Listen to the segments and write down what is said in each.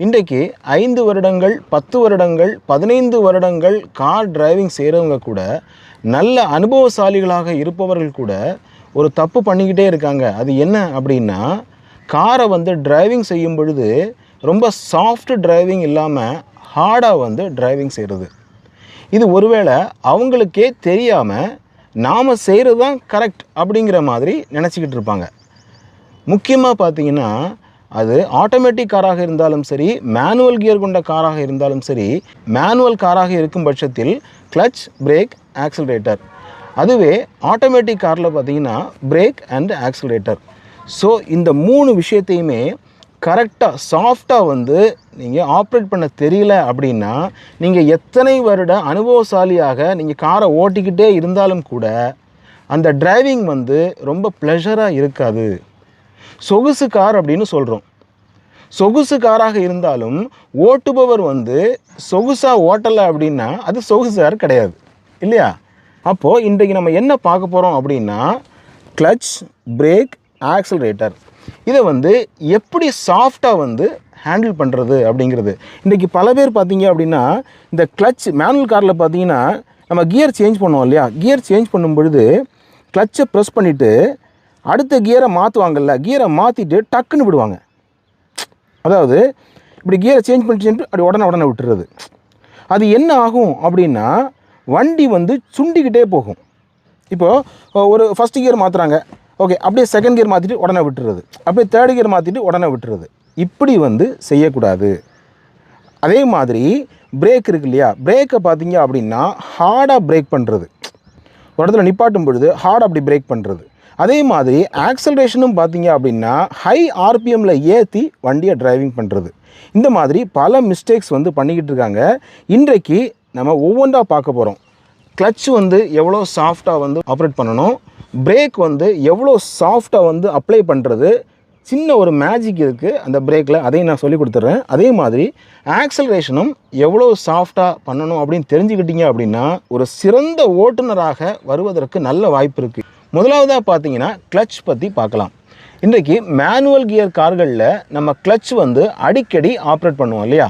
இன்றைக்கு ஐந்து வருடங்கள் பத்து வருடங்கள் பதினைந்து வருடங்கள் கார் டிரைவிங் செய்கிறவங்க கூட நல்ல அனுபவசாலிகளாக இருப்பவர்கள் கூட ஒரு தப்பு பண்ணிக்கிட்டே இருக்காங்க. அது என்ன அப்படின்னா காரை வந்து டிரைவிங் செய்யும் பொழுது ரொம்ப சாஃப்ட் டிரைவிங் இல்லாமல் ஹார்டாக வந்து டிரைவிங் செய்கிறது இது ஒருவேளை அவங்களுக்கே தெரியாமல் நாம் செய்கிறது தான் கரெக்ட் அப்படிங்கிற மாதிரி நினச்சிக்கிட்டு இருப்பாங்க. முக்கியமாக பார்த்தீங்கன்னா அது ஆட்டோமேட்டிக் காராக இருந்தாலும் சரி மேனுவல் கியர் கொண்ட காராக இருந்தாலும் சரி மேனுவல் காராக இருக்கும் பட்சத்தில் கிளச் பிரேக் ஆக்சிலரேட்டர் அதுவே ஆட்டோமேட்டிக் காரில் பார்த்தீங்கன்னா பிரேக் அண்ட் ஆக்சிலரேட்டர் ஸோ இந்த மூணு விஷயத்தையுமே கரெக்டாக சாஃப்டாக வந்து நீங்கள் ஆப்ரேட் பண்ண தெரியல அப்படின்னா நீங்கள் எத்தனை வருட அனுபவசாலியாக நீங்கள் காரை ஓட்டிக்கிட்டே இருந்தாலும் கூட அந்த டிரைவிங் வந்து ரொம்ப ப்ளஷராக இருக்காது. சொகுசு கார் அப்படின்னு சொல்கிறோம் சொகுசு காராக இருந்தாலும் ஓட்டுபவர் வந்து சொகுசாக ஓட்டலை அப்படின்னா அது சொகுசு கார் கிடையாது. இல்லையா? அப்போது இன்றைக்கு நம்ம என்ன பார்க்க போகிறோம் அப்படின்னா கிளச் பிரேக் ஆக்சலரேட்டர் இதை வந்து எப்படி சாஃப்டாக வந்து ஹேண்டில் பண்ணுறது அப்படிங்கிறது. இன்றைக்கி பல பேர் பார்த்தீங்க அப்படின்னா இந்த கிளச் மேனுவல் காரில் பார்த்தீங்கன்னா நம்ம கியர் சேஞ்ச் பண்ணுவோம் இல்லையா? கியர் சேஞ்ச் பண்ணும் பொழுது கிளச்சை ப்ரெஸ் பண்ணிவிட்டு அடுத்த கியரை மாற்றுவாங்கல்ல கியரை மாற்றிட்டு டக்குன்னு விடுவாங்க. அதாவது இப்படி கியரை சேஞ்ச் பண்ணிட்டு அப்படி உடனே உடனே விட்டுறது. அது என்ன ஆகும் அப்படின்னா வண்டி வந்து சுண்டிக்கிட்டே போகும். இப்போது ஒரு ஃபஸ்ட் கியர் மாற்றுறாங்க ஓகே அப்படியே செகண்ட் கியர் மாற்றிட்டு உடனே விட்டுறது. அப்படியே தேர்ட் கியர் மாற்றிட்டு உடனே விட்டுறது. இப்படி வந்து செய்யக்கூடாது. அதே மாதிரி பிரேக் இருக்கு இல்லையா? பிரேக்கை பார்த்தீங்க அப்படின்னா ஹார்டாக பிரேக் பண்ணுறது ஒரு இடத்துல நிப்பாட்டும் பொழுது ஹார்ட் அப்படி பிரேக் பண்ணுறது அதே மாதிரி ஆக்சலரேஷனும் பார்த்தீங்க அப்படின்னா ஹை ஆர்பிஎம்மில் ஏற்றி வண்டியை டிரைவிங் பண்ணுறது இந்த மாதிரி பல மிஸ்டேக்ஸ் வந்து பண்ணிக்கிட்டு இருக்காங்க. இன்றைக்கு நம்ம ஒவ்வொன்றா பார்க்க போகிறோம் கிளச் வந்து எவ்வளோ சாஃப்டாக வந்து ஆப்ரேட் பண்ணணும். பிரேக் வந்து எவ்வளோ சாஃப்டாக வந்து அப்ளை பண்ணுறது சின்ன ஒரு மேஜிக் இருக்குது அந்த பிரேக்கில் அதையும் நான் சொல்லி கொடுத்துட்றேன். அதே மாதிரி ஆக்சலரேஷனும் எவ்வளோ சாஃப்டாக பண்ணணும் அப்படின்னு தெரிஞ்சுக்கிட்டீங்க அப்படின்னா ஒரு சிறந்த ஓட்டுநராக வருவதற்கு நல்ல வாய்ப்பு இருக்குது முதலாவதாக பார்த்தீங்கன்னா கிளச் பற்றி பார்க்கலாம் இன்றைக்கி மேனுவல் கியர் கார்களில் நம்ம கிளச் வந்து அடிக்கடி ஆப்ரேட் பண்ணுவோம் இல்லையா?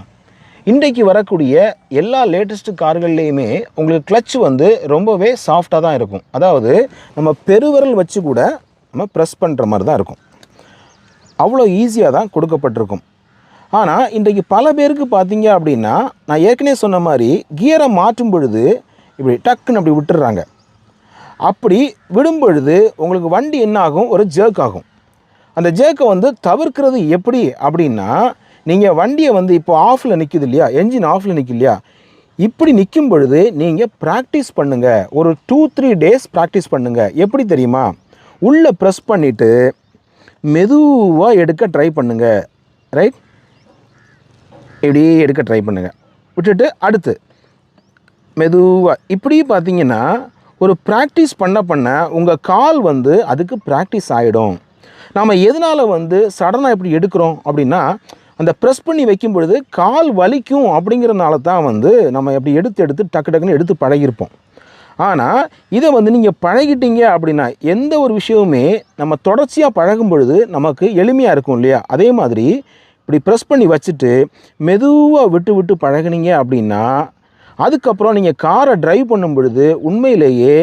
இன்றைக்கு வரக்கூடிய எல்லா லேட்டஸ்ட் கார்கள்லேயுமே உங்களுக்கு கிளச் வந்து ரொம்பவே சாஃப்டாக தான் இருக்கும். அதாவது நம்ம பெருவிரல் வச்சு கூட நம்ம ப்ரெஸ் பண்ணுற மாதிரி தான் இருக்கும். அவ்வளோ ஈஸியாக தான் கொடுக்கப்பட்டிருக்கும். ஆனால் இன்றைக்கு பல பேருக்கு பார்த்தீங்க அப்படின்னா நான் ஏற்கனவே சொன்ன மாதிரி கியரை மாற்றும் பொழுது இப்படி டக்குன்னு அப்படி விட்டுடுறாங்க அப்படி விடும்பொழுது உங்களுக்கு வண்டி என்ன ஆகும் ஒரு ஜேக் ஆகும். அந்த ஜேக்கை வந்து தவிர்க்கிறது எப்படி அப்படின்னா நீங்கள் வண்டியை வந்து இப்போ ஆஃபில் நிற்கிது இல்லையா? என்ஜின் ஆஃபில் நிற்கும் இல்லையா? இப்படி நிற்கும் பொழுது நீங்கள் ப்ராக்டிஸ் பண்ணுங்கள் ஒரு டூ த்ரீ டேஸ் ப்ராக்டிஸ் பண்ணுங்கள் எப்படி தெரியுமா? உள்ளே ப்ரெஸ் பண்ணிவிட்டு மெதுவாக எடுக்க ட்ரை பண்ணுங்கள் ரைட் இப்படி எடுக்க ட்ரை பண்ணுங்கள் விட்டுட்டு அடுத்து. மெதுவாக இப்படி பார்த்தீங்கன்னா ஒரு ப்ராக்டிஸ் பண்ண பண்ண உங்கள் கால் வந்து அதுக்கு ப்ராக்டிஸ் ஆகிடும் நாம் எதனால் வந்து சடனாக இப்படி எடுக்கிறோம் அப்படின்னா அந்த ப்ரெஸ் பண்ணி வைக்கும் பொழுது கால் வலிக்கும் அப்படிங்கிறனால தான் வந்து நம்ம எப்படி எடுத்து எடுத்து டக்கு டக்குன்னு எடுத்து பழகியிருப்போம். ஆனால் இதை வந்து நீங்கள் பழகிட்டீங்க அப்படின்னா எந்த ஒரு விஷயமுமே நம்ம தொடர்ச்சியாக பழகும் பொழுது நமக்கு எளிமையாக இருக்கும் இல்லையா? அதே மாதிரி இப்படி ப்ரெஸ் பண்ணி வச்சுட்டு மெதுவாக விட்டு விட்டு பழகுனீங்க அப்படின்னா அதுக்கப்புறம் நீங்கள் காரை ட்ரைவ் பண்ணும் பொழுது உண்மையிலேயே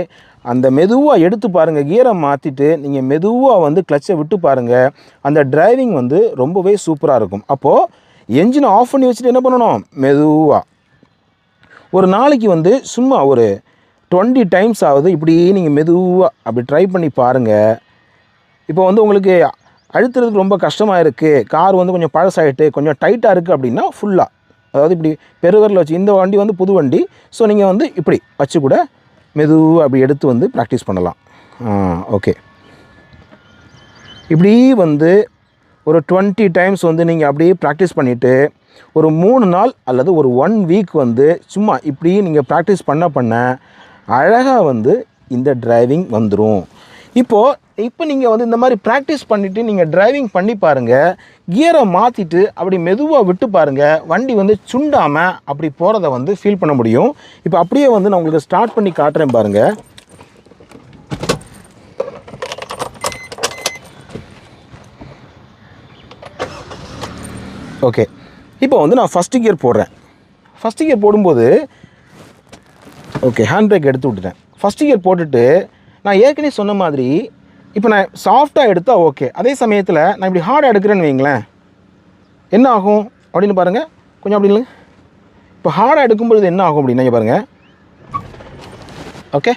அந்த மெதுவாக எடுத்து பாருங்கள் கியரை மாற்றிட்டு நீங்கள் மெதுவாக வந்து கிளச்சை விட்டு பாருங்கள் அந்த டிரைவிங் வந்து ரொம்பவே சூப்பராக இருக்கும். அப்போது என்ஜினை ஆஃப் பண்ணி வச்சுட்டு என்ன பண்ணணும்? மெதுவாக ஒரு நாளைக்கு வந்து சும்மா ஒரு டுவெண்ட்டி டைம்ஸ் ஆகுது இப்படி நீங்கள் மெதுவாக அப்படி ட்ரை பண்ணி பாருங்கள் இப்போ வந்து உங்களுக்கு அழுத்துறதுக்கு ரொம்ப கஷ்டமாக இருக்குது கார் வந்து கொஞ்சம் பழசாயிட்டு கொஞ்சம் டைட்டாக இருக்குது அப்படின்னா ஃபுல்லாக அதாவது இப்படி பெருவரில் வச்சு இந்த வண்டி வந்து புது வண்டி. ஸோ நீங்கள் வந்து இப்படி வச்சு கூட மெதுவாக அப்படி எடுத்து வந்து ப்ராக்டிஸ் பண்ணலாம். ஓகே இப்படி வந்து ஒரு டுவெண்ட்டி டைம்ஸ் வந்து நீங்கள் அப்படியே ப்ராக்டிஸ் பண்ணிவிட்டு ஒரு மூணு நாள் அல்லது ஒரு ஒன் வீக் வந்து சும்மா இப்படி நீங்கள் ப்ராக்டிஸ் பண்ண பண்ண அழகாக வந்து இந்த டிரைவிங் வந்துடும் இப்போது இப்போ நீங்கள் வந்து இந்த மாதிரி ப்ராக்டிஸ் பண்ணிவிட்டு நீங்கள் டிரைவிங் பண்ணி பாருங்கள் கியரை மாற்றிட்டு அப்படி மெதுவாக விட்டு பாருங்கள் வண்டி வந்து சுண்டாமல் அப்படி போகிறத வந்து ஃபீல் பண்ண முடியும். இப்போ அப்படியே வந்து நான் உங்களுக்கு ஸ்டார்ட் பண்ணி காட்டுறேன் பாருங்கள் ஓகே இப்போ வந்து நான் ஃபஸ்ட்டு கியர் போடுறேன். ஃபஸ்ட்டு கியர் போடும்போது ஓகே ஹேண்ட் பிரேக் எடுத்து விட்டுட்டேன். ஃபஸ்ட்டு கியர் போட்டுட்டு நான் ஏற்கனவே சொன்ன மாதிரி இப்போ நான் சாஃப்டாக எடுத்தால் ஓகே அதே சமயத்தில் நான் இப்படி ஹார்டாக எடுக்கிறேன்னு வைங்களேன் என்ன ஆகும்? அப்படின்னு பாருங்கள் கொஞ்சம் அப்படி இல்லைங்க இப்போ ஹார்டாக எடுக்கும்பொழுது என்ன ஆகும் அப்படின்னா பாருங்கள் ஓகே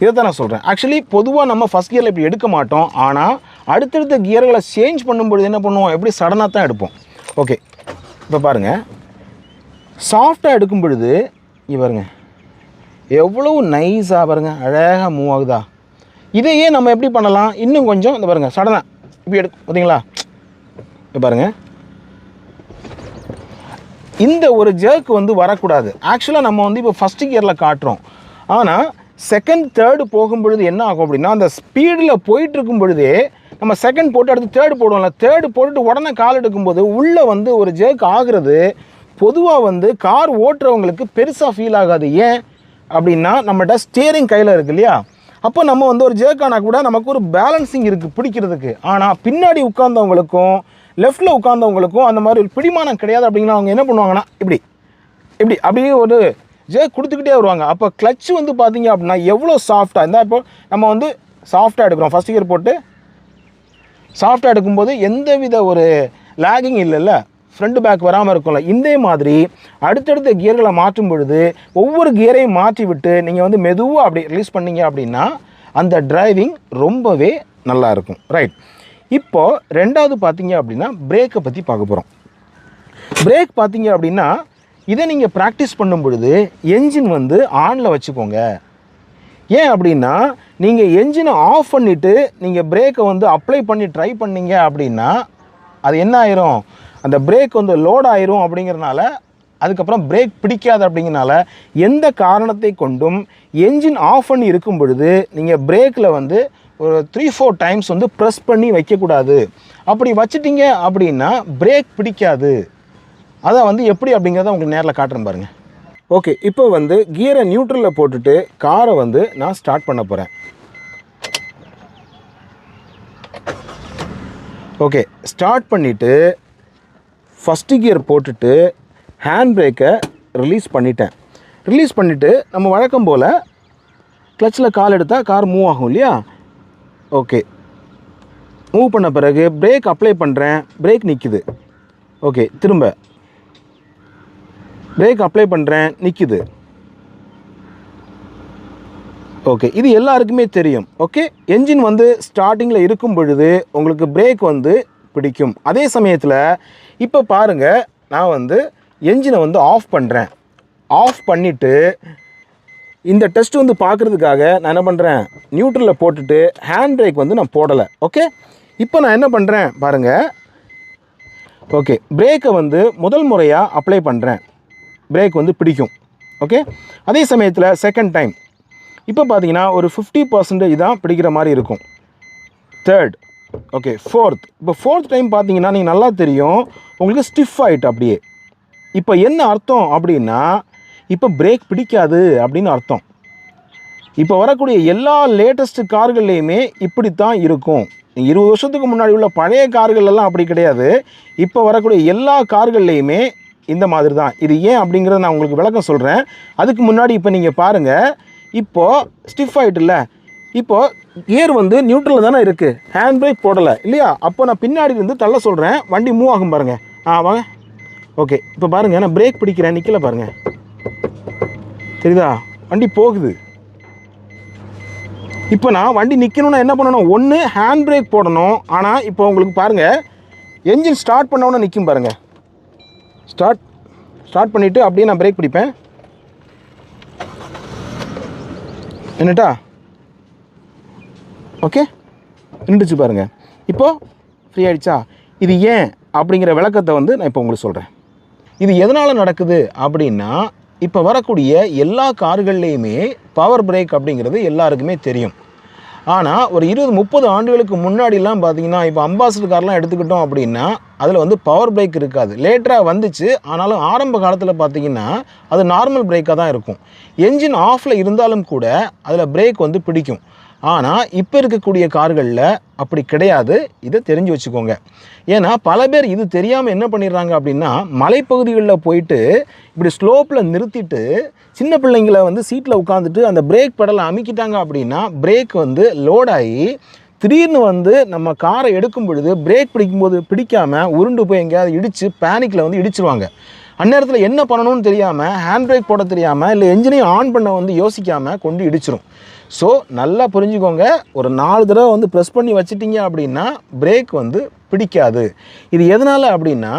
இதை தான் நான் சொல்கிறேன் ஆக்சுவலி பொதுவாக நம்ம ஃபஸ்ட் கியரில் இப்படி எடுக்க மாட்டோம். ஆனால் அடுத்தடுத்த கியர்களை சேஞ்ச் பண்ணும்பொழுது என்ன பண்ணுவோம்? எப்படி சடனாக தான் எடுப்போம். ஓகே இப்போ பாருங்கள் சாஃப்டாக எடுக்கும் பொழுது பாருங்கள் எவ்வளோ நைஸாக பாருங்கள் அழகாக மூவ் ஆகுதா? இதையே நம்ம எப்படி பண்ணலாம்? இன்னும் கொஞ்சம் இந்த பாருங்க சடனாக இப்படி எடு பார்த்தீங்களா? இப்போ பாருங்க. இந்த ஒரு ஜர்க் வந்து வரக்கூடாது. ஆக்சுவலாக நம்ம வந்து இப்போ ஃபஸ்ட்டு கியரில் காட்டுறோம். ஆனால் செகண்ட் தேர்டு போகும்பொழுது என்ன ஆகும் அப்படின்னா அந்த ஸ்பீடில் போயிட்டு இருக்கும் பொழுதே நம்ம செகண்ட் போட்டு அடுத்து தேர்டு போடுவோம்ல தேர்டு போட்டுட்டு உடனே கால் எடுக்கும்போது உள்ளே வந்து ஒரு ஜேக் ஆகுறது பொதுவாக வந்து கார் ஓட்டுறவங்களுக்கு பெருசாக ஃபீல் ஆகாது. ஏன் அப்படின்னா நம்மகிட்ட ஸ்டியரிங் கையில் இருக்கு இல்லையா? அப்போ நம்ம வந்து ஒரு ஜேக்கானா கூட நமக்கு ஒரு பேலன்சிங் இருக்குது பிடிக்கிறதுக்கு. ஆனால் பின்னாடி உட்காந்தவங்களுக்கும் லெஃப்ட்டில் உட்காந்தவங்களுக்கும் அந்த மாதிரி ஒரு பிடிமானம் கிடையாது அப்படின்னா அவங்க என்ன பண்ணுவாங்கன்னா இப்படி இப்படி அப்படியே ஒரு ஜேக் கொடுத்துக்கிட்டே வருவாங்க. அப்போ கிளச் வந்து பார்த்தீங்க அப்படின்னா எவ்வளோ சாஃப்டாக இருந்தால் இப்போ நம்ம வந்து சாஃப்டாக எடுக்கிறோம். ஃபஸ்ட் கியர் போட்டு சாஃப்டாக எடுக்கும்போது எந்த வித ஒரு லேகிங் இல்லைல்ல. ஃப்ரண்ட் பேக் வராமல் இருக்கும்ல இந்த மாதிரி அடுத்தடுத்த கியர்களை மாற்றும் பொழுது ஒவ்வொரு கியரையும் மாற்றி விட்டு நீங்கள் வந்து மெதுவாக அப்படி ரிலீஸ் பண்ணீங்க அப்படின்னா அந்த டிரைவிங் ரொம்பவே நல்லா இருக்கும். ரைட் இப்போது ரெண்டாவது பார்த்தீங்க அப்படின்னா பிரேக்கை பற்றி பார்க்க போகிறோம் பிரேக் பார்த்தீங்க அப்படின்னா இதை நீங்கள் ப்ராக்டிஸ் பண்ணும் பொழுது என்ஜின் வந்து ஆனில் வச்சுக்கோங்க. ஏன் அப்படின்னா நீங்கள் என்ஜினை ஆஃப் பண்ணிவிட்டு நீங்கள் பிரேக்கை வந்து அப்ளை பண்ணி ட்ரை பண்ணீங்க அப்படின்னா அது என்ன ஆயிரும்? அந்த பிரேக் வந்து லோட் ஆயிரும் அப்படிங்கிறனால அதுக்கப்புறம் பிரேக் பிடிக்காது அப்படிங்கிறனால எந்த காரணத்தை கொண்டும் என்ஜின் ஆஃப் பண்ணி இருக்கும் பொழுது நீங்கள் பிரேக்கில் வந்து ஒரு த்ரீ ஃபோர் டைம்ஸ் வந்து ப்ரெஸ் பண்ணி வைக்கக்கூடாது. அப்படி வச்சுட்டிங்க அப்படின்னா பிரேக் பிடிக்காது. அதை வந்து எப்படி அப்படிங்கிறத உங்களுக்கு நேரில் காட்டுறேன் பாருங்கள் ஓகே இப்போ வந்து கியரை நியூட்ரலில் போட்டுட்டு காரை வந்து நான் ஸ்டார்ட் பண்ண போகிறேன் ஓகே ஸ்டார்ட் பண்ணிவிட்டு ஃபஸ்ட்டு கியர் போட்டுட்டு ஹேண்ட் பிரேக்கை ரிலீஸ் பண்ணிட்டேன். ரிலீஸ் பண்ணிவிட்டு நம்ம வழக்கம் போல் கிளச்சில் கால் எடுத்தால் கார் மூவ் ஆகும் இல்லையா? ஓகே மூவ் பண்ண பிறகு பிரேக் அப்ளை பண்ணுறேன் பிரேக் நிற்கிது ஓகே திரும்ப. பிரேக் அப்ளை பண்ணுறேன் நிற்கிது ஓகே இது எல்லாருக்குமே தெரியும். ஓகே என்ஜின் வந்து ஸ்டார்டிங்கில் இருக்கும் பொழுது உங்களுக்கு பிரேக் வந்து பிடிக்கும். அதே சமயத்தில் இப்போ பாருங்கள் நான் வந்து என்ஜினை வந்து ஆஃப் பண்ணுறேன் ஆஃப் பண்ணிவிட்டு இந்த டெஸ்ட் வந்து பார்க்குறதுக்காக நான் என்ன பண்ணுறேன் நியூட்ரலில் போட்டுட்டு ஹேண்ட் பிரேக் வந்து நான் போடலை. ஓகே இப்போ நான் என்ன பண்ணுறேன் பாருங்கள் ஓகே பிரேக்கை வந்து முதல் முறையாக அப்ளை பண்ணுறேன் பிரேக் வந்து பிடிக்கும். ஓகே அதே சமயத்தில் செகண்ட் டைம் இப்போ பார்த்தீங்கன்னா ஒரு ஃபிஃப்டி பர்சன்டேஜ் தான் பிடிக்கிற மாதிரி இருக்கும். தேர்ட் ஓகே ஃபோர்த் இப்போ ஃபோர்த் டைம் பார்த்தீங்கன்னா நீங்கள் நல்லா தெரியும் உங்களுக்கு ஸ்டிஃப் ஆகிட்டு அப்படியே. இப்போ என்ன அர்த்தம் அப்படின்னா இப்போ பிரேக் பிடிக்காது அப்படின்னு அர்த்தம். இப்போ வரக்கூடிய எல்லா லேட்டஸ்ட் கார்கள்லேயுமே இப்படித்தான் இருக்கும். இருபது வருஷத்துக்கு முன்னாடி உள்ள பழைய கார்களெல்லாம் அப்படி கிடையாது. இப்போ வரக்கூடிய எல்லா கார்கள்லேயுமே இந்த மாதிரி தான் இது ஏன் அப்படிங்கிறத நான் உங்களுக்கு விளக்கம் சொல்கிறேன் அதுக்கு முன்னாடி இப்போ நீங்கள் பாருங்கள் இப்போது ஸ்டிஃப் ஆகிட்டுல இப்போது கியர் வந்து நியூட்ரலில் தானே இருக்குது ஹேண்ட் பிரேக் போடலை. இல்லையா? அப்போ நான் பின்னாடி இருந்து தள்ள சொல்கிறேன் வண்டி மூவ் ஆகும் பாருங்கள் ஆ வாங்க. ஓகே இப்போ பாருங்கள் நான் பிரேக் பிடிக்கிறேன். நிற்கல பாருங்கள் தெரியுதா? வண்டி போகுது. இப்போ நான் வண்டி நிற்கணும்னா என்ன பண்ணணும்? ஒன்று ஹேண்ட் பிரேக் போடணும். ஆனால் இப்போ உங்களுக்கு பாருங்கள் என்ஜின் ஸ்டார்ட் பண்ணவுடனே நிற்கும் பாருங்கள் ஸ்டார்ட் ஸ்டார்ட் பண்ணிவிட்டு அப்படியே நான் பிரேக் பிடிப்பேன். என்னட்டா? ஓகே நின்றுச்சு பாருங்கள் இப்போது ஃப்ரீ ஆகிடுச்சா இது ஏன் அப்படிங்கிற விளக்கத்தை வந்து நான் இப்போ உங்களுக்கு சொல்கிறேன் இது எதனால் நடக்குது அப்படின்னா இப்போ வரக்கூடிய எல்லா கார்கள்லேயுமே பவர் பிரேக் அப்படிங்கிறது எல்லாருக்குமே தெரியும். ஆனால் ஒரு இருபது முப்பது ஆண்டுகளுக்கு முன்னாடிலாம் பார்த்தீங்கன்னா இப்போ அம்பாசிடர் கார்லாம் எடுத்துக்கிட்டோம் அப்படின்னா அதில் வந்து பவர் பிரேக் இருக்காது. லேட்டராக வந்துச்சு. ஆனாலும் ஆரம்ப காலத்தில் பார்த்தீங்கன்னா அது நார்மல் பிரேக்காக தான் இருக்கும். என்ஜின் ஆஃபில் இருந்தாலும் கூட அதில் பிரேக் வந்து பிடிக்கும். ஆனால் இப்போ இருக்கக்கூடிய கார்களில் அப்படி கிடையாது. இதை தெரிஞ்சு வச்சுக்கோங்க. ஏன்னா பல பேர் இது தெரியாமல் என்ன பண்ணிடுறாங்க அப்படின்னா மலைப்பகுதிகளில் போயிட்டு இப்படி ஸ்லோப்பில் நிறுத்திட்டு சின்ன பிள்ளைங்களை வந்து சீட்டில் உட்காந்துட்டு அந்த பிரேக் பெடலை அமுக்கிட்டாங்க அப்படின்னா பிரேக் வந்து லோடாகி திடீர்னு வந்து நம்ம காரை எடுக்கும் பொழுது பிரேக் பிடிக்கும்போது பிடிக்காமல் உருண்டு போய் எங்கேயாவது இடித்து பேனிக்கில் வந்து இடிச்சிருவாங்க. அந்நேரத்தில் என்ன பண்ணணும்னு தெரியாமல் ஹேண்ட் பிரேக் போட தெரியாமல் இல்லை என்ஜினையும் ஆன் பண்ண வந்து யோசிக்காமல் கொண்டு இடிச்சிரும். ஸோ நல்லா புரிஞ்சுக்கோங்க. ஒரு நாலு தடவை வந்து ப்ரெஸ் பண்ணி வச்சிட்டிங்க அப்படின்னா பிரேக் வந்து பிடிக்காது. இது எதனால் அப்படின்னா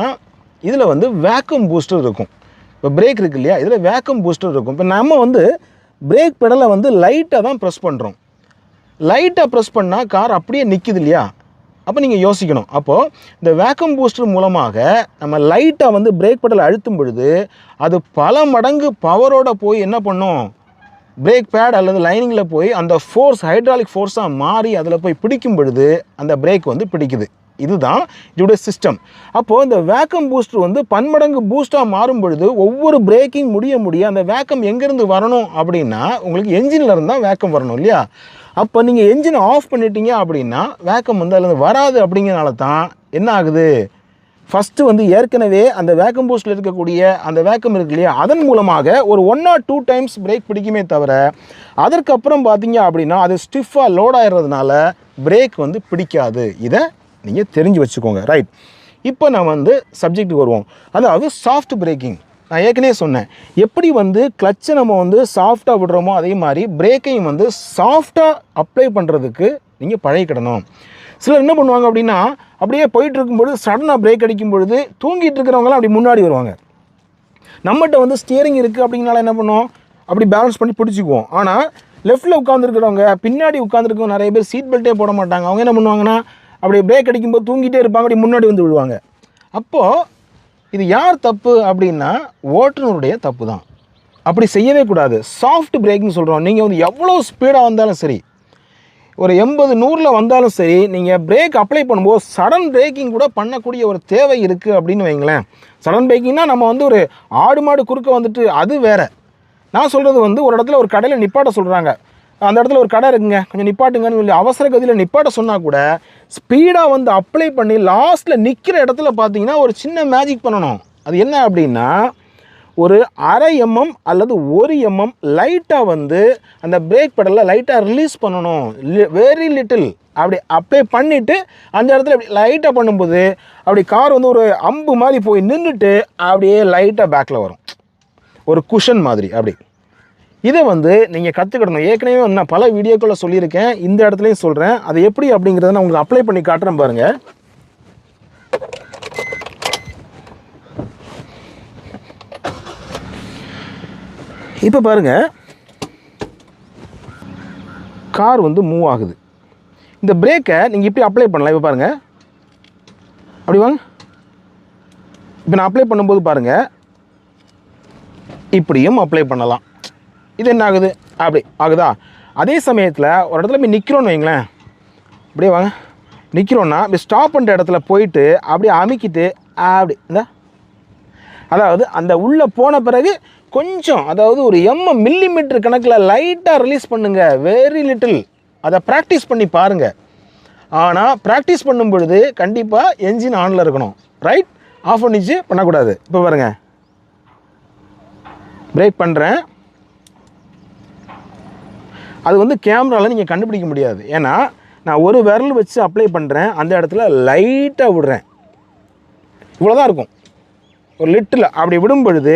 இதில் வந்து வேக்கம் பூஸ்டர் இருக்கும். இப்போ பிரேக் இருக்கு இல்லையா? இதில் வேக்கம் பூஸ்டர் இருக்கும். இப்போ நம்ம வந்து பிரேக் பெடலை வந்து லைட்டாக தான் ப்ரெஸ் பண்ணுறோம் லைட்டாக ப்ரெஸ் பண்ணால் கார் அப்படியே நிற்கிது இல்லையா? அப்போ நீங்கள் யோசிக்கணும். அப்போது இந்த வேக்கம் பூஸ்டர் மூலமாக நம்ம லைட்டாக வந்து பிரேக் பெடலை அழுத்தும் பொழுது அது பல மடங்கு பவரோட போய் என்ன பண்ணும்? பிரேக் பேட் அல்லது லைனிங்கில் போய் அந்த ஃபோர்ஸ் ஹைட்ராலிக் ஃபோர்ஸாக மாறி அதில் போய் பிடிக்கும் பொழுது அந்த பிரேக் வந்து பிடிக்குது. இதுதான் இதோடைய சிஸ்டம் அப்போது இந்த வேக்கம் பூஸ்டர் வந்து பன்மடங்கு பூஸ்டாக மாறும் பொழுது ஒவ்வொரு பிரேக்கிங் முடிய முடிய அந்த வேக்கம் எங்கேருந்து வரணும் அப்படின்னா உங்களுக்கு என்ஜினில் இருந்தால் வேக்கம் வரணும் இல்லையா? அப்போ நீங்கள் என்ஜினை ஆஃப் பண்ணிட்டீங்க அப்படின்னா வேக்கம் வந்து அதில் வராது அப்படிங்கிறனால தான் என்ன ஆகுது? ஃபஸ்ட்டு வந்து ஏற்கனவே அந்த வேக்கம் பூஸ்டில் இருக்கக்கூடிய அந்த வேக்கம் இருக்கு இல்லையா? அதன் மூலமாக ஒரு one or two times brake பிடிக்குமே தவிர அதற்கப்புறம் பார்த்தீங்க அப்படின்னா அது ஸ்டிஃபாக லோட் ஆயிடுறதுனால பிரேக் வந்து பிடிக்காது. இதை நீங்கள் தெரிஞ்சு வச்சுக்கோங்க. ரைட் இப்போ நான் வந்து சப்ஜெக்ட்டுக்கு வருவோம். அதாவது சாஃப்ட் பிரேக்கிங் நான் ஏற்கனவே சொன்னேன். எப்படி வந்து கிளச்சை நம்ம வந்து சாஃப்டாக விடுறோமோ அதே மாதிரி பிரேக்கையும் வந்து சாஃப்டாக அப்ளை பண்ணுறதுக்கு நீங்கள் பழகிக்கிடணும். சிலர் என்ன பண்ணுவாங்க அப்படின்னா அப்படியே போயிட்டு இருக்கும்பொழுது சடனாக பிரேக் அடிக்கும் பொழுது தூங்கிட்டு இருக்கிறவங்களாம் அப்படி முன்னாடி வருவாங்க. நம்மகிட்ட வந்து ஸ்டியரிங் இருக்குது அப்படிங்கனால என்ன பண்ணுவோம்? அப்படி பேலன்ஸ் பண்ணி பிடிச்சிக்குவோம். ஆனால் லெஃப்ட்டில் உட்காந்துருக்கிறவங்க பின்னாடி உட்காந்துருக்கவங்க நிறைய பேர் சீட் பெல்ட்டே போட மாட்டாங்க. அவங்க என்ன பண்ணுவாங்கன்னா அப்படி பிரேக் அடிக்கும்போது தூங்கிட்டே இருப்பாங்க அப்படி முன்னாடி வந்து விழுவாங்க. அப்போது இது யார் தப்பு அப்படின்னா ஓட்டுநருடைய தப்பு தான் அப்படி செய்யவே கூடாது. சாஃப்ட் பிரேக்கிங் சொல்கிறோம் நீங்கள் வந்து எவ்வளோ ஸ்பீடாக வந்தாலும் சரி ஒரு எண்பது நூறில் வந்தாலும் சரி நீங்கள் பிரேக் அப்ளை பண்ணும்போது சடன் பிரேக்கிங் கூட பண்ணக்கூடிய ஒரு தேவை இருக்குது அப்படின்னு வைங்களேன். சடன் பிரேக்கிங்னா நம்ம வந்து ஒரு ஆடு மாடு குறுக்க வந்துட்டு அது வேற. நான் சொல்கிறது வந்து ஒரு இடத்துல ஒரு கடையில் நிப்பாட்ட சொல்கிறாங்க அந்த இடத்துல ஒரு கடை இருக்குங்க. கொஞ்சம் நிப்பாட்டுங்கன்னு சொல்லி அவசர கதியில் நிப்பாட்ட சொன்னால் கூட ஸ்பீடாக வந்து அப்ளை பண்ணி லாஸ்ட்டில் நிற்கிற இடத்துல பார்த்தீங்கன்னா ஒரு சின்ன மேஜிக் பண்ணணும். அது என்ன அப்படின்னா ஒரு அரை எம்எம் அல்லது ஒரு எம்எம் லைட்டாக வந்து அந்த பிரேக் பெடலில் லைட்டாக ரிலீஸ் பண்ணணும். வெரி லிட்டில் அப்படி அப்ளை பண்ணிவிட்டு அந்த இடத்துல இப்படி லைட்டாக பண்ணும்போது அப்படி கார் வந்து ஒரு அம்பு மாதிரி போய் நின்றுட்டு அப்படியே லைட்டாக பேக்கில் வரும். ஒரு குஷன் மாதிரி அப்படி. இதை வந்து நீங்கள் கற்றுக்கிடணும் ஏற்கனவே வந்து நான் பல வீடியோக்களில் சொல்லியிருக்கேன். இந்த இடத்துலையும் சொல்கிறேன் அது எப்படி அப்படிங்கிறத நான் உங்களுக்கு அப்ளை பண்ணி காட்டுறேன் பாருங்கள் இப்போ பாருங்கள் கார் வந்து மூவ் ஆகுது. இந்த பிரேக்கை நீங்கள் இப்படி அப்ளை பண்ணலாம். இப்போ பாருங்கள் அப்படி வாங்க. இப்போ நான் அப்ளை பண்ணும்போது பாருங்கள் இப்படியும் அப்ளை பண்ணலாம். இது என்ன ஆகுது? அப்படி ஆகுதா? அதே சமயத்தில் ஒரு இடத்துல போய் நிற்கிறோன்னு வைங்களேன். அப்படியே வாங்க. நிற்கிறோன்னா இப்படி ஸ்டாப் பண்ணுற இடத்துல போயிட்டு அப்படியே அமைக்கிட்டு அப்படி இந்த. அதாவது அந்த உள்ளே போன பிறகு கொஞ்சம் அதாவது ஒரு எம்எம் மில்லி மீட்டர் கணக்கில் லைட்டாக ரிலீஸ் பண்ணுங்கள் வெரி லிட்டில் அதை ப்ராக்டிஸ் பண்ணி பாருங்கள் ஆனால் ப்ராக்டிஸ் பண்ணும் பொழுது கண்டிப்பாக என்ஜின் ஆனில் இருக்கணும். ரைட் ஆஃப் பண்ணிச்சு பண்ணக்கூடாது. இப்போ பாருங்கள் பிரேக் பண்ணுறேன் அது வந்து கேமராவில் நீங்கள் கண்டுபிடிக்க முடியாது. ஏன்னா நான் ஒரு விரல் வச்சு அப்ளை பண்ணுறேன் அந்த இடத்துல லைட்டாக விடுறேன். இவ்வளோதான் இருக்கும். ஒரு லிட்டில் அப்படி விடும் பொழுது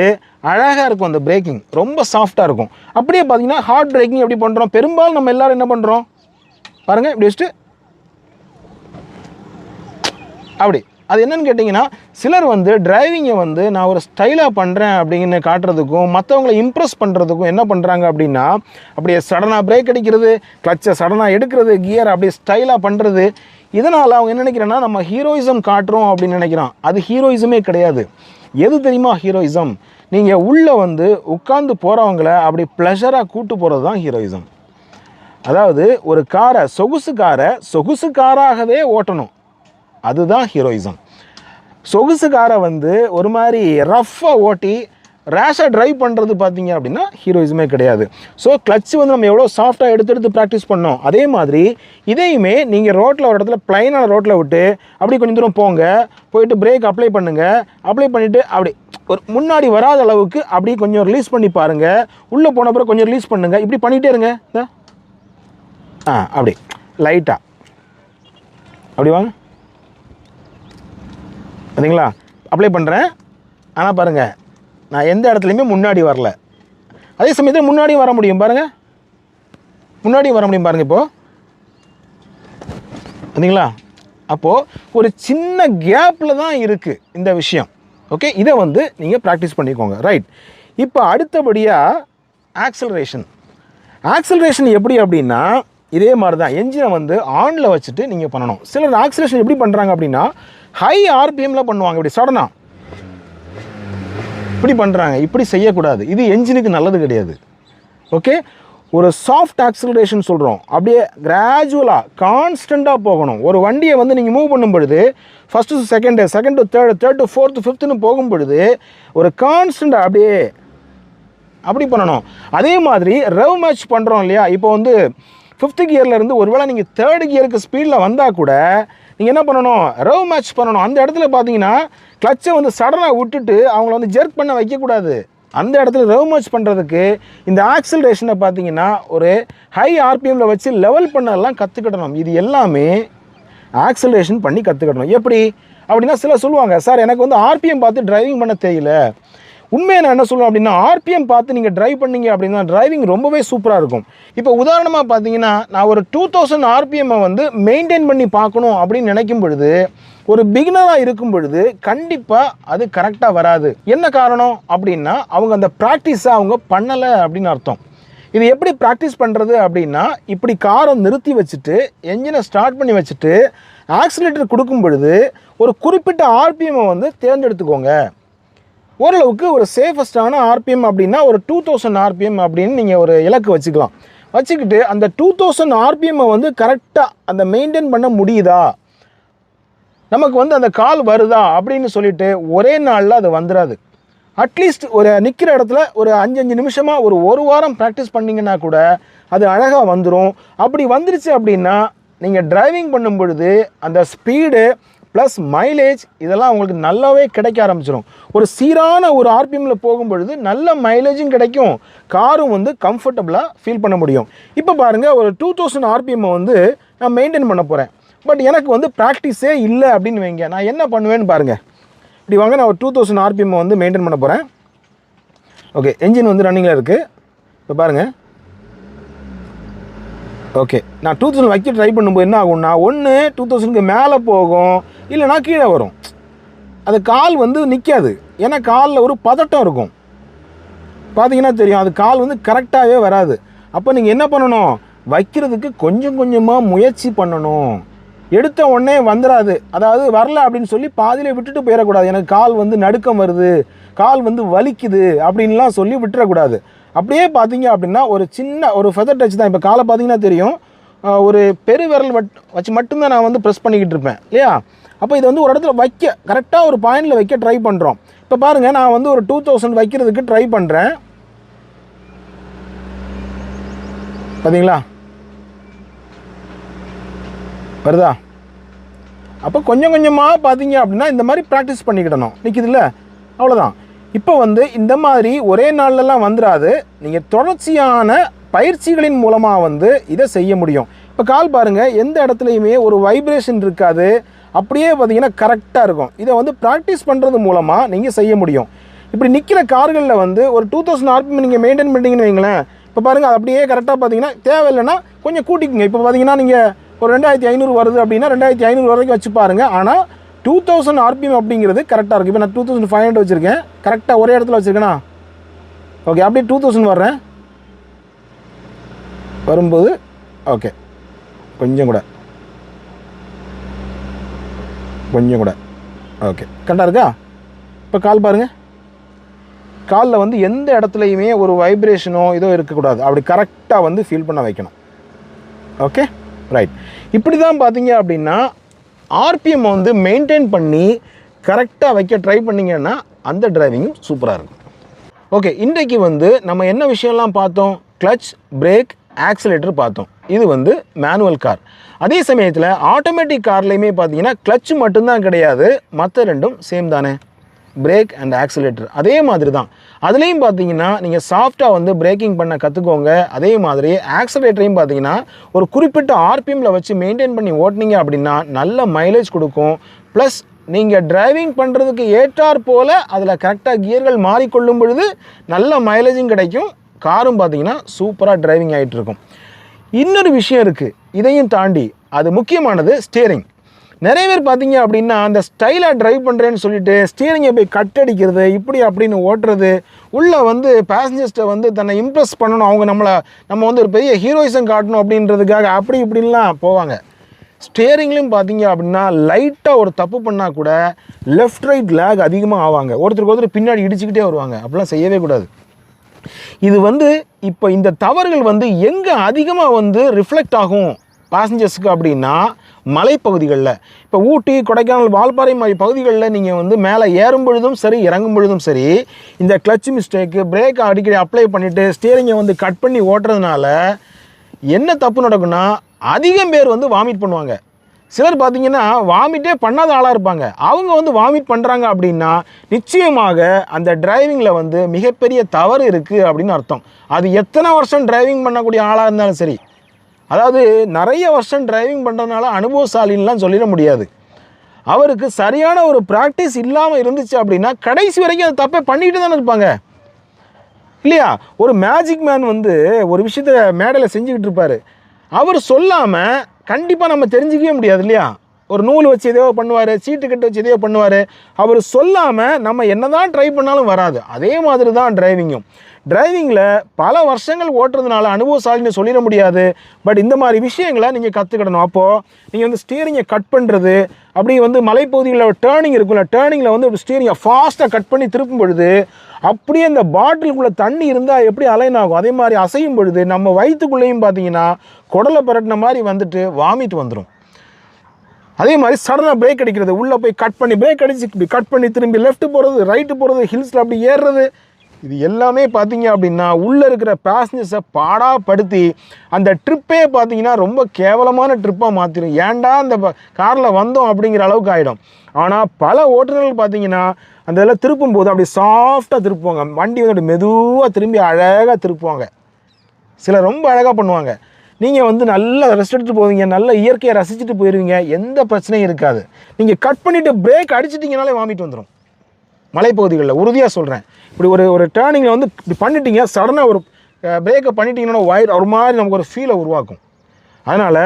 அழகாக இருக்கும் அந்த பிரேக்கிங் ரொம்ப சாஃப்டாக இருக்கும். அப்படியே பார்த்தீங்கன்னா ஹார்ட் பிரேக்கிங் எப்படி பண்ணுறோம் பெரும்பாலும் நம்ம எல்லாரும் என்ன பண்ணுறோம் பாருங்கள் இப்படி வச்சுட்டு. அப்படி. அது என்னென்னு கேட்டிங்கன்னா சிலர் வந்து டிரைவிங்கை வந்து நான் ஒரு ஸ்டைலாக பண்ணுறேன் அப்படின்னு காட்டுறதுக்கும் மற்றவங்களை இம்ப்ரெஸ் பண்ணுறதுக்கும் என்ன பண்ணுறாங்க அப்படின்னா அப்படியே சடனாக பிரேக் அடிக்கிறது கிளச்சை சடனாக எடுக்கிறது கியர் அப்படியே ஸ்டைலாக பண்ணுறது இதனால் அவங்க என்ன நினைக்கிறேன்னா நம்ம ஹீரோயிசம் காட்டுறோம் அப்படின்னு நினைக்கிறான். அது ஹீரோயிசமே கிடையாது. எது தெரியுமா ஹீரோயிசம் நீங்கள் உள்ளே வந்து உட்காந்து போகிறவங்கள அப்படி ப்ளஷராக கூட்டு போகிறது தான் ஹீரோயிசம் அதாவது ஒரு காரை சொகுசு காரை சொகுசு காராகவே ஓட்டணும். அதுதான் ஹீரோயிசம் சொகுசு காரை வந்து ஒரு மாதிரி ரஃப்பாக ஓட்டி ரேஷாக ட்ரைவ் பண்ணுறது பார்த்தீங்க அப்படின்னா ஹீரோயிசமே கிடையாது. ஸோ கிளச் வந்து நம்ம எவ்வளோ சாஃப்டாக எடுத்து எடுத்து ப்ராக்டிஸ் பண்ணோம். அதே மாதிரி இதையுமே நீங்கள் ரோட்டில் ஒரு இடத்துல ப்ளைனான ரோட்டில் விட்டு அப்படி கொஞ்சம் தூரம் போங்க போயிட்டு பிரேக் அப்ளை பண்ணுங்கள் அப்ளை பண்ணிவிட்டு அப்படி ஒரு முன்னாடி வராத அளவுக்கு அப்படி கொஞ்சம் ரிலீஸ் பண்ணி பாருங்கள் உள்ளே போன பிறகு கொஞ்சம் ரிலீஸ் பண்ணுங்கள் இப்படி பண்ணிகிட்டே இருங்க. இந்த. ஆ அப்படி லைட்டாக அப்படி வாங்க. பார்த்தீங்களா அப்ளை பண்ணுறேன் ஆனால் பாருங்கள் நான் எந்த இடத்துலையுமே முன்னாடி வரல. அதே சமயத்தில் முன்னாடியும் வர முடியும். பாருங்கள் முன்னாடியும் வர முடியும் பாருங்கள் இப்போது பார்த்தீங்களா அப்போது ஒரு சின்ன கேப்பில் தான் இருக்குது இந்த விஷயம். ஓகே இதை வந்து நீங்கள் ப்ராக்டிஸ் பண்ணிக்கோங்க. ரைட் இப்போ அடுத்தபடியாக ஆக்சலரேஷன் ஆக்சலரேஷன் எப்படி அப்படின்னா இதே மாதிரி தான் என்ஜினை வந்து ஆனில் வச்சுட்டு நீங்கள் பண்ணணும். சிலர் ஆக்சலேஷன் எப்படி பண்ணுறாங்க அப்படின்னா ஹை ஆர்பிஎம்மில் பண்ணுவாங்க. இப்படி சடனாக இப்படி பண்ணுறாங்க இப்படி செய்யக்கூடாது. இது என்ஜினுக்கு நல்லது கிடையாது. ஓகே ஒரு சாஃப்ட் ஆக்சிலரேஷன் சொல்கிறோம் அப்படியே கிராஜுவலாக கான்ஸ்டண்ட்டாக போகணும். ஒரு வண்டியை வந்து நீங்கள் மூவ் பண்ணும் பொழுது first second second third third fourth ஃபிஃப்த்துன்னு போகும் பொழுது ஒரு கான்ஸ்டண்ட்டாக அப்படியே அப்படி பண்ணணும். அதே மாதிரி ரவ் மேட்ச் பண்ணுறோம் இல்லையா? இப்போ வந்து ஃபிஃப்த்து கியர்லேருந்து ஒருவேளை நீங்கள் தேர்டு கியருக்கு ஸ்பீடில் வந்தால் கூட நீங்கள் என்ன பண்ணணும்? ரவ் மேட்ச் பண்ணணும். அந்த இடத்துல பார்த்தீங்கன்னா கிளச்சை வந்து சடனாக விட்டுட்டு அவங்கள வந்து ஜெர்க் பண்ண வைக்கக்கூடாது. அந்த இடத்துல ரவ் மேட்ச் பண்ணுறதுக்கு இந்த ஆக்சிலரேஷனை பார்த்தீங்கன்னா ஒரு ஹை ஆர்பிஎம்மில் வச்சு லெவல் பண்ணலாம் கற்றுக்கிடணும் இது எல்லாமே ஆக்சிலரேஷன் பண்ணி கற்றுக்கிடணும் எப்படி? அப்படின்னா சில சொல்லுவாங்க சார் எனக்கு வந்து ஆர்பிஎம் பார்த்து டிரைவிங் பண்ண தெரியல. உண்மையை நான் என்ன சொல்லுவேன் அப்படின்னா ஆர்பிஎம் பார்த்து நீங்கள் டிரைவ் பண்ணீங்க அப்படின்னா டிரைவிங் ரொம்பவே சூப்பராக இருக்கும். இப்போ உதாரணமாக பார்த்தீங்கன்னா நான் ஒரு டூ தௌசண்ட் ஆர்பிஎம்மை வந்து மெயின்டைன் பண்ணி பார்க்கணும் அப்படின்னு நினைக்கும் பொழுது ஒரு பிகினராக இருக்கும் பொழுது கண்டிப்பாக அது கரெக்டாக வராது. என்ன காரணம் அப்படின்னா அவங்க அந்த ப்ராக்டிஸை அவங்க பண்ணலை அப்படின்னு அர்த்தம். இது எப்படி ப்ராக்டிஸ் பண்ணுறது அப்படின்னா இப்படி காரை நிறுத்தி வச்சுட்டு என்ஜினை ஸ்டார்ட் பண்ணி வச்சுட்டு ஆக்சிலேட்டர் கொடுக்கும் பொழுது ஒரு குறிப்பிட்ட ஆர்பிஎம்மை வந்து தேர்ந்தெடுத்துக்கோங்க. ஓரளவுக்கு ஒரு சேஃபஸ்டான ஆர்பிஎம் அப்படின்னா ஒரு டூ தௌசண்ட் ஆர்பிஎம் அப்படின்னு நீங்கள் ஒரு இலக்கு வச்சுக்கலாம். வச்சுக்கிட்டு அந்த டூ தௌசண்ட் ஆர்பிஎம்மை வந்து கரெக்டாக அந்த மெயின்டைன் பண்ண முடியுதா? நமக்கு வந்து அந்த கால் வருதா அப்படின்னு சொல்லிட்டு ஒரே நாளில் அது வந்துடாது அட்லீஸ்ட் ஒரு நிற்கிற இடத்துல ஒரு அஞ்சு அஞ்சு நிமிஷமாக ஒரு ஒரு வாரம் ப்ராக்டிஸ் பண்ணிங்கன்னா கூட அது அழகாக வந்துடும் அப்படி வந்துருச்சு அப்படின்னா நீங்கள் டிரைவிங் பண்ணும் பொழுது அந்த ஸ்பீடு ப்ளஸ் மைலேஜ் இதெல்லாம் உங்களுக்கு நல்லாவே கிடைக்க ஆரம்பிச்சிடும் ஒரு சீரான ஒரு ஆர்பிஎம்மில் போகும்பொழுது நல்ல மைலேஜும் கிடைக்கும். காரும் வந்து கம்ஃபர்டபுளாக ஃபீல் பண்ண முடியும். இப்போ பாருங்கள் ஒரு டூ தௌசண்ட் ஆர்பிஎம்மை வந்து நான் மெயின்டைன் பண்ண போகிறேன் பட் எனக்கு வந்து ப்ராக்டிஸே இல்லை அப்படின்னு வைங்க. நான் என்ன பண்ணுவேன்னு பாருங்கள் இப்படி வாங்க நான் ஒரு டூ தௌசண்ட் ஆர்பிஎம்மை வந்து மெயின்டைன் பண்ண போகிறேன் ஓகே என்ஜின் வந்து ரன்னிங்கில் இருக்குது இப்போ பாருங்கள் ஓகே நான் டூ தௌசண்ட் வைக்க ட்ரை பண்ணும்போது என்ன ஆகும்னா ஒன்று டூ தௌசண்ட்க்கு மேலே போகும் இல்லைனா கீழே வரும். அது கால் வந்து நிற்காது ஏன்னா காலில் ஒரு பதட்டம் இருக்கும். பார்த்தீங்கன்னா தெரியும் அது கால் வந்து கரெக்டாகவே வராது. அப்போ நீங்கள் என்ன பண்ணணும்? வைக்கிறதுக்கு கொஞ்சம் கொஞ்சமாக முயற்சி பண்ணணும். எடுத்த உடனே வந்துடாது அதாவது வரல அப்படின்னு சொல்லி பாதியிலே விட்டுட்டு போயிடக்கூடாது. எனக்கு கால் வந்து நடுக்கம் வருது கால் வந்து வலிக்குது அப்படின்லாம் சொல்லி விட்டுறக்கூடாது. அப்படியே பார்த்தீங்க அப்படின்னா ஒரு சின்ன ஒரு ஃபெதர் டச் தான். இப்போ காலை பார்த்தீங்கன்னா தெரியும். ஒரு பெரு விரல் வட் வச்சு மட்டும்தான் நான் வந்து ப்ரெஸ் பண்ணிக்கிட்டு இருப்பேன். இல்லையா? அப்போ இது வந்து ஒரு இடத்துல வைக்க கரெக்டாக ஒரு பாயிண்டில் வைக்க ட்ரை பண்ணுறோம் இப்போ பாருங்கள் நான் வந்து ஒரு டூ தௌசண்ட் வைக்கிறதுக்கு ட்ரை பண்ணுறேன் பார்த்தீங்களா வருதா? அப்போ கொஞ்சம் கொஞ்சமாக பார்த்தீங்க அப்படின்னா இந்த மாதிரி ப்ராக்டிஸ் பண்ணிக்கிடணும். நிற்கிதுல்ல அவ்வளோதான் இப்போ வந்து இந்த மாதிரி ஒரே நாள்லலாம் வந்துடாது நீங்கள் தொடர்ச்சியான பயிற்சிகளின் மூலமாக வந்து இதை செய்ய முடியும். இப்போ கால் பாருங்கள் எந்த இடத்துலையுமே ஒரு வைப்ரேஷன் இருக்காது. அப்படியே பார்த்தீங்கன்னா கரெக்டாக இருக்கும். இதை வந்து ப்ராக்டிஸ் பண்ணுறது மூலமாக நீங்கள் செய்ய முடியும். இப்படி நிற்கிற கார்களில் வந்து ஒரு டூ தௌசண்ட் ஆர்பிஎம் நீங்கள் மெயின்டைன் பண்ணிங்கன்னு வைங்களேன். இப்போ பாருங்கள் அது அப்படியே கரெக்டாக பார்த்தீங்கன்னா தேவையில்லைன்னா கொஞ்சம் கூட்டிக்குங்க. இப்போ பார்த்தீங்கன்னா நீங்கள் ஒரு ரெண்டாயிரத்தி ஐநூறு வருது அப்படின்னா ரெண்டாயிரத்தி ஐநூறு வரைக்கும் வச்சு பாருங்கள் ஆனால் டூ தௌசண்ட் ஆர்பிஎம் அப்படிங்கிறது கரெக்டாக இருக்குது இப்போ நான் டூ தௌசண்ட் ஃபைவ் ஹண்ட்ரட் வச்சுருக்கேன். கரெக்டாக ஒரே இடத்துல வச்சுருக்கேனா? ஓகே அப்படியே டூ தௌசண்ட் வர்றேன். வரும்போது ஓகே கொஞ்சம் கூட. கொஞ்சம் கூட. ஓகே கரெக்டாக இருக்கா? இப்போ கால் பாருங்கள் காலில் வந்து எந்த இடத்துலையுமே ஒரு வைப்ரேஷனோ இதோ இருக்கக்கூடாது. அப்படி கரெக்டாக வந்து ஃபீல் பண்ண வைக்கணும். ஓகே ரைட் இப்படி தான் பார்த்தீங்க அப்படின்னா ஆர்பிஎம் வந்து மெயின்டைன் பண்ணி கரெக்டாக வைக்க ட்ரை பண்ணீங்கன்னா அந்த டிரைவிங்கும் சூப்பராக இருக்கும். ஓகே இன்றைக்கு வந்து நம்ம என்ன விஷயம்லாம் பார்த்தோம்? கிளச் பிரேக் ஆக்சிலேட்டர் பார்த்தோம். இது வந்து மேனுவல் கார் அதே சமயத்தில் ஆட்டோமேட்டிக் கார்லேயுமே பார்த்தீங்கன்னா கிளச் மட்டும்தான் கிடையாது மற்ற ரெண்டும் சேம் தானே? பிரேக் அண்ட் ஆக்சிலேட்டர் அதே மாதிரி தான் அதுலேயும் பார்த்தீங்கன்னா நீங்கள் சாஃப்டாக வந்து பிரேக்கிங் பண்ண கற்றுக்கோங்க அதே மாதிரி ஆக்சிலேட்டரையும் பார்த்தீங்கன்னா ஒரு குறிப்பிட்ட ஆர்பிஎம்மில் வச்சு மெயின்டைன் பண்ணி ஓட்டினீங்க அப்படின்னா நல்ல மைலேஜ் கொடுக்கும். ப்ளஸ் நீங்கள் டிரைவிங் பண்ணுறதுக்கு ஏற்றார் போல் அதில் கரெக்டாக கியர்கள் மாறிக்கொள்ளும் பொழுது நல்ல மைலேஜும் கிடைக்கும். காரும் பார்த்தீங்கன்னா சூப்பராக டிரைவிங் ஆகிட்டு இருக்கும் இன்னொரு விஷயம் இருக்குது இதையும் தாண்டி அது முக்கியமானது ஸ்டியரிங் நிறைய பேர் பார்த்தீங்க அப்படின்னா அந்த ஸ்டைலாக ட்ரைவ் பண்ணுறேன்னு சொல்லிட்டு ஸ்டீரிங்கை போய் கட் அடிக்கிறது இப்படி அப்படின்னு ஓட்டுறது உள்ளே வந்து பேசஞ்சர்ஸ்ட்டை வந்து தன்னை இம்ப்ரெஸ் பண்ணணும். அவங்க நம்மளை நம்ம வந்து ஒரு பெரிய ஹீரோயிசம் காட்டணும் அப்படின்றதுக்காக அப்படி இப்படின்லாம் போவாங்க. ஸ்டேரிங்லையும் பார்த்தீங்க அப்படின்னா லைட்டாக ஒரு தப்பு பண்ணால் கூட லெஃப்ட் ரைட் லேக் அதிகமாக ஆவாங்க. ஒருத்தருக்கு ஒருத்தர் பின்னாடி இடிச்சுக்கிட்டே வருவாங்க. அப்படிலாம் செய்யவே கூடாது. இது வந்து இப்போ இந்த தவறுகள் வந்து எங்கே அதிகமாக வந்து ரிஃப்ளெக்ட் ஆகும் பேசஞ்சர்ஸுக்கு அப்படின்னா மலைப்பகுதிகளில். இப்போ ஊட்டி கொடைக்கானல் வால்பாறை மாதிரி பகுதிகளில் நீங்கள் வந்து மேலே ஏறும் பொழுதும் சரி இறங்கும் பொழுதும் சரி இந்த கிளச் மிஸ்டேக்கு பிரேக்கை அடிக்கடி அப்ளை பண்ணிவிட்டு ஸ்டியரிங்கை வந்து கட் பண்ணி ஓட்டுறதுனால என்ன தப்பு நடக்கும்னா அதிகம் பேர் வந்து வாமிட் பண்ணுவாங்க. சிலர் பார்த்தீங்கன்னா வாமிட்டே பண்ணாத ஆளாக இருப்பாங்க. அவங்க வந்து வாமிட் பண்ணுறாங்க அப்படின்னா நிச்சயமாக அந்த டிரைவிங்கில் வந்து மிகப்பெரிய தவறு இருக்குது அப்படின்னு அர்த்தம். அது எத்தனை வருஷம் டிரைவிங் பண்ணக்கூடிய ஆளாக இருந்தாலும் சரி அதாவது நிறைய வருஷம் டிரைவிங் பண்ணுறதுனால அனுபவசாலின்லாம் சொல்லிட முடியாது. அவருக்கு சரியான ஒரு ப்ராக்டிஸ் இல்லாமல் இருந்துச்சு அப்படின்னா கடைசி வரைக்கும் அது தப்பை பண்ணிக்கிட்டு தானே இருப்பாங்க. இல்லையா? ஒரு மேஜிக் மேன் வந்து ஒரு விஷயத்த மேடையில் செஞ்சுக்கிட்டு இருப்பார். அவர் சொல்லாமல் கண்டிப்பாக நம்ம தெரிஞ்சிக்கவே முடியாது இல்லையா? ஒரு நூல் வச்சு எதையோ பண்ணுவார் சீட்டு கட்டு வச்சு எதையோ பண்ணுவார். அவர் சொல்லாமல் நம்ம என்ன தான் ட்ரை பண்ணாலும் வராது. அதே மாதிரி தான் டிரைவிங்கும் டிரைவிங்கில் பல வருஷங்கள் ஓட்டுறதுனால அனுபவசாலின்னு சொல்லிட முடியாது. பட் இந்த மாதிரி விஷயங்களை நீங்கள் கற்றுக்கிடணும் அப்போது நீங்கள் வந்து ஸ்டீரிங்கை கட் பண்ணுறது அப்படி வந்து மலைப்பகுதிகளில் டேர்னிங் இருக்குல்ல டேர்னிங்கில் வந்து ஸ்டீரிங்கை ஃபாஸ்ட்டாக கட் பண்ணி திருப்பும் பொழுது அப்படியே இந்த பாட்டிலுக்குள்ளே தண்ணி இருந்தால் எப்படி அலைன் ஆகும்? அதே மாதிரி அசையும் பொழுது நம்ம வயிற்றுக்குள்ளேயும் பார்த்தீங்கன்னா குடலை பரட்டின மாதிரி வந்துட்டு வாமிட் வந்துடும் அதே மாதிரி சடனாக பிரேக் அடிக்கிறது. உள்ளே போய் கட் பண்ணி பிரேக் அடிச்சு இப்படி கட் பண்ணி திரும்பி லெஃப்ட் போகிறது ரைட்டு போகிறது ஹில்ஸில் அப்படி ஏறுறது. இது எல்லாமே பார்த்தீங்க அப்படின்னா உள்ளே இருக்கிற பேசஞ்சர்ஸை பாடாப்படுத்தி அந்த ட்ரிப்பே பார்த்தீங்கன்னா ரொம்ப கேவலமான ட்ரிப்பாக மாற்றிடும் ஏன்டா அந்த காரில் வந்தோம் அப்படிங்கிற அளவுக்கு ஆகிடும் ஆனால் பல ஓட்டுநர்கள் பார்த்தீங்கன்னா அந்த இதெல்லாம் திருப்பும் போது அப்படி சாஃப்டாக திருப்புவாங்க. வண்டி வந்து மெதுவாக திரும்பி அழகாக திருப்புவாங்க. சிலர் ரொம்ப அழகாக பண்ணுவாங்க. நீங்கள் வந்து நல்லா ரெஸ்ட் எடுத்துகிட்டு போவீங்க நல்ல இயற்கையை ரசிச்சுட்டு போயிடுவீங்க எந்த பிரச்சனையும் இருக்காது. நீங்கள் கட் பண்ணிவிட்டு பிரேக் அடிச்சிட்டிங்கனாலே வாமிட் வந்துடும் மலைப்பகுதிகளில். உறுதியாக சொல்கிறேன் இப்படி ஒரு ஒரு டேர்னிங்கில் வந்து இப்படி பண்ணிட்டீங்க சடனாக ஒரு பிரேக்கை பண்ணிட்டீங்கன்னா ஒயர் ஒரு மாதிரி நமக்கு ஒரு ஃபீலை உருவாக்கும். அதனால்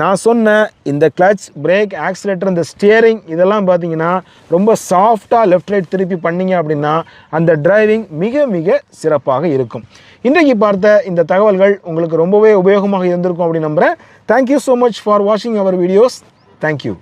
நான் சொன்ன இந்த கிளச் பிரேக் ஆக்சிலேட்டர் இந்த ஸ்டியரிங் இதெல்லாம் பார்த்தீங்கன்னா ரொம்ப சாஃப்டாக லெஃப்ட் ரைட் திருப்பி பண்ணீங்க அப்படின்னா அந்த டிரைவிங் மிக மிக சிறப்பாக இருக்கும். இன்றைக்கு பார்த்த இந்த தகவல்கள் உங்களுக்கு ரொம்பவே உபயோகமாக இருந்திருக்கும் அப்படின்னு நம்புகிறேன் தேங்க்யூ ஸோ மச் ஃபார் வாட்சிங் அவர் வீடியோஸ் தேங்க்யூ